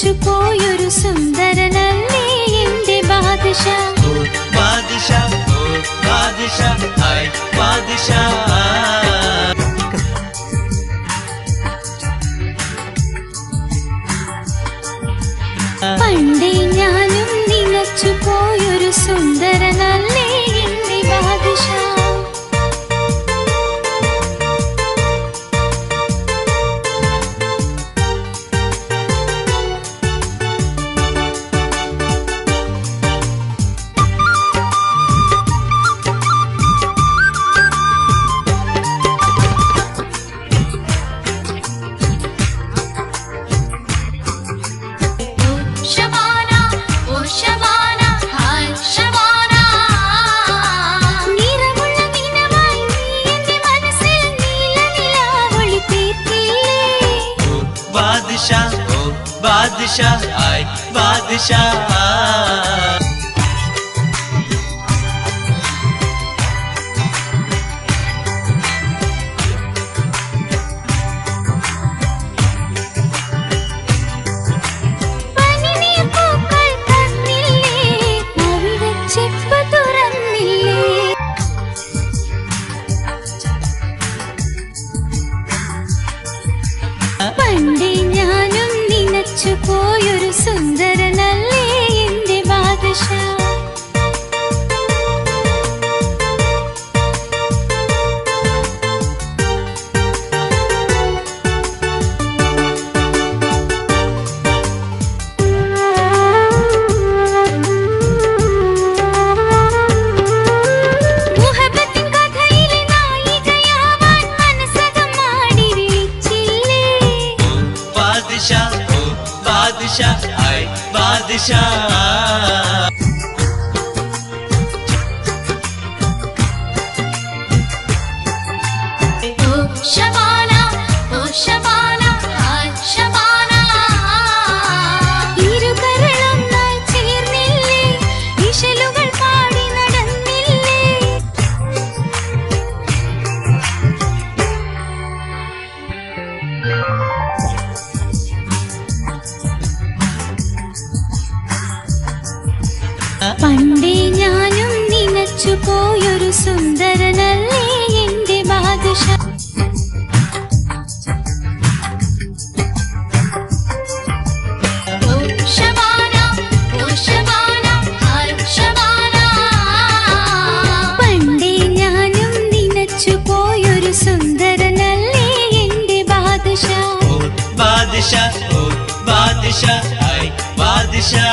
ഒളിച്ചു പോയൊരു സുന്ദരനല്ലേ എന്റെ പണ്ടേ ഞാനും നിലച്ചു പോയൊരു സുന്ദരനല്ല ബാദ്ഷാ ഓ ബാദ്ഷാ ആയ് ബാദ്ഷാ പനിനീർ പൂക്കൾ തന്നില്ലേ അവിടെ ചെപ്പ് തുറന്നില്ലേ പണ്ടേ ഞാനും നിനച്ചു പോയൊരു സുന്ദരനല്ലേ എന്റെ বাদশা Shabbat നിനച്ചു പോയൊരു സുന്ദരനല്ലേ എന്റെ ബാദുഷ പണ്ടേ ഞാനും നിനച്ചു പോയൊരു സുന്ദരനല്ലേ എന്റെ ബാദുഷ ബാദ്ഷാ ബാദ്ഷാ ബാദ്ഷാ